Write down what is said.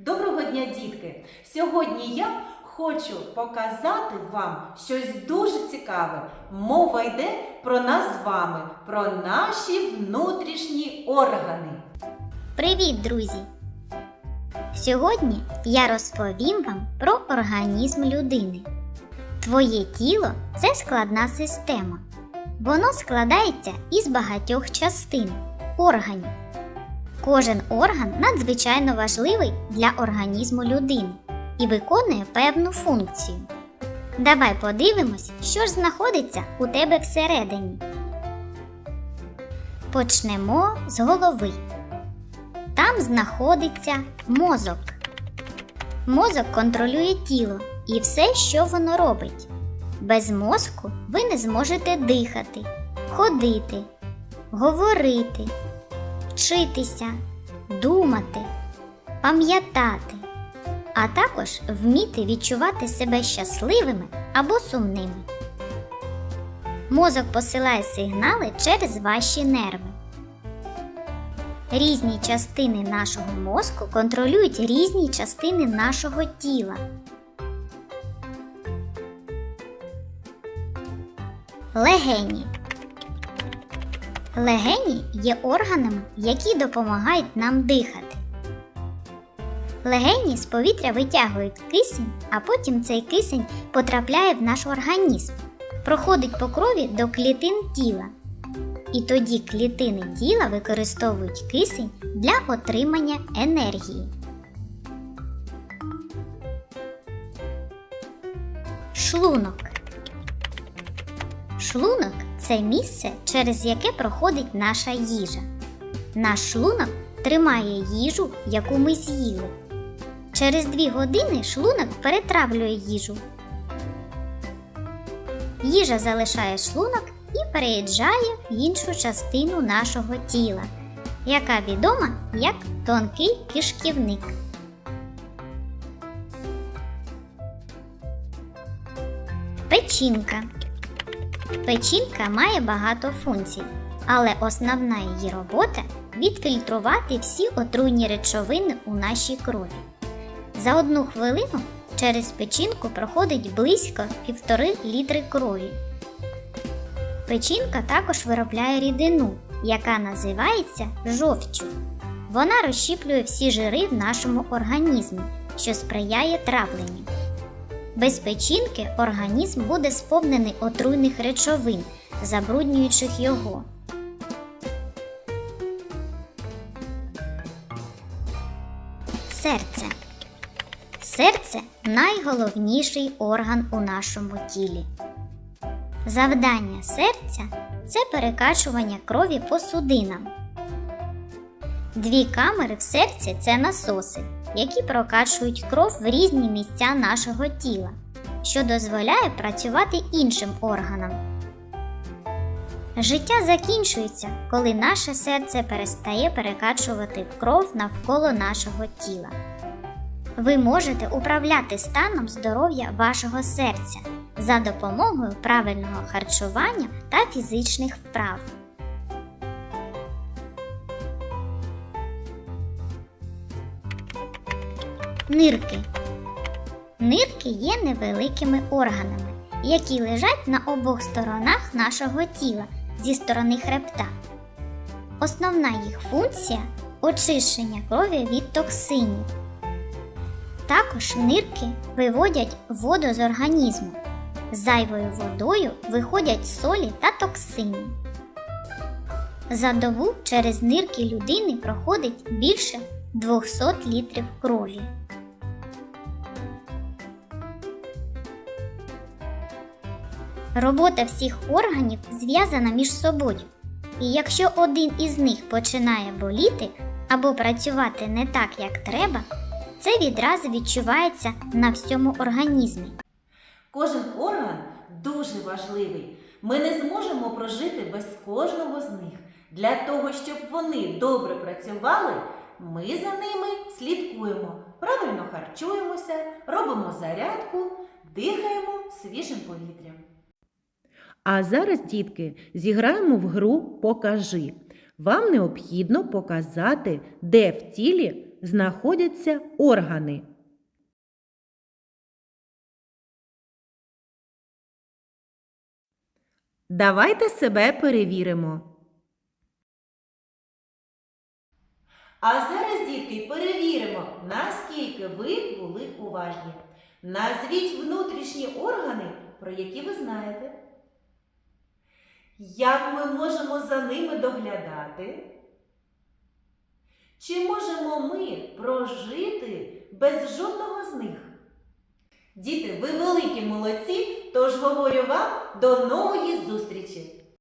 Доброго дня, дітки! Сьогодні я хочу показати вам щось дуже цікаве. Мова йде про нас з вами, про наші внутрішні органи. Привіт, друзі! Сьогодні я розповім вам про організм людини. Твоє тіло це складна система. Воно складається із багатьох частин органів. Кожен орган надзвичайно важливий для організму людини і виконує певну функцію. Давай подивимось, що ж знаходиться у тебе всередині. Почнемо з голови. Там знаходиться мозок. Мозок контролює тіло і все, що воно робить. Без мозку ви не зможете дихати, ходити, говорити, вчитися, думати, пам'ятати, а також вміти відчувати себе щасливими або сумними. Мозок посилає сигнали через ваші нерви. Різні частини нашого мозку контролюють різні частини нашого тіла. Легені. Легені є органами, які допомагають нам дихати. Легені з повітря витягують кисень, а потім цей кисень потрапляє в наш організм, проходить по крові до клітин тіла. І тоді клітини тіла використовують кисень для отримання енергії. Шлунок. Шлунок це місце, через яке проходить наша їжа. Наш шлунок тримає їжу, яку ми з'їли. Через дві години шлунок перетравлює їжу. Їжа залишає шлунок і переїжджає в іншу частину нашого тіла, яка відома як тонкий кишківник. Печінка. Печінка має багато функцій, але основна її робота відфільтрувати всі отруйні речовини у нашій крові. За одну хвилину через печінку проходить близько півтори літри крові. Печінка також виробляє рідину, яка називається жовчю. Вона розщіплює всі жири в нашому організмі, що сприяє травленню. Без печінки організм буде сповнений отруйних речовин, забруднюючих його. Серце. Серце найголовніший орган у нашому тілі. Завдання серця це перекачування крові по судинам. Дві камери в серці це насоси, які прокачують кров в різні місця нашого тіла, що дозволяє працювати іншим органам. Життя закінчується, коли наше серце перестає перекачувати кров навколо нашого тіла. Ви можете управляти станом здоров'я вашого серця за допомогою правильного харчування та фізичних вправ. Нирки. Нирки є невеликими органами, які лежать на обох сторонах нашого тіла зі сторони хребта. Основна їх функція очищення крові від токсинів. Також нирки виводять воду з організму. Зайвою водою виходять солі та токсини. За добу через нирки людини проходить більше 200 літрів крові. Робота всіх органів зв'язана між собою. І якщо один із них починає боліти або працювати не так, як треба, це відразу відчувається на всьому організмі. Кожен орган дуже важливий. Ми не зможемо прожити без кожного з них. Для того, щоб вони добре працювали, ми за ними слідкуємо, правильно харчуємося, робимо зарядку, дихаємо свіжим повітрям. А зараз, дітки, зіграємо в гру Покажи. Вам необхідно показати, де в тілі знаходяться органи? Давайте себе перевіримо. А зараз, дітки, перевіримо, наскільки ви були уважні. Назвіть внутрішні органи, про які ви знаєте. Як ми можемо за ними доглядати? Чи можемо ми прожити без жодного з них? Діти, ви великі молодці, тож говорю вам до нової зустрічі!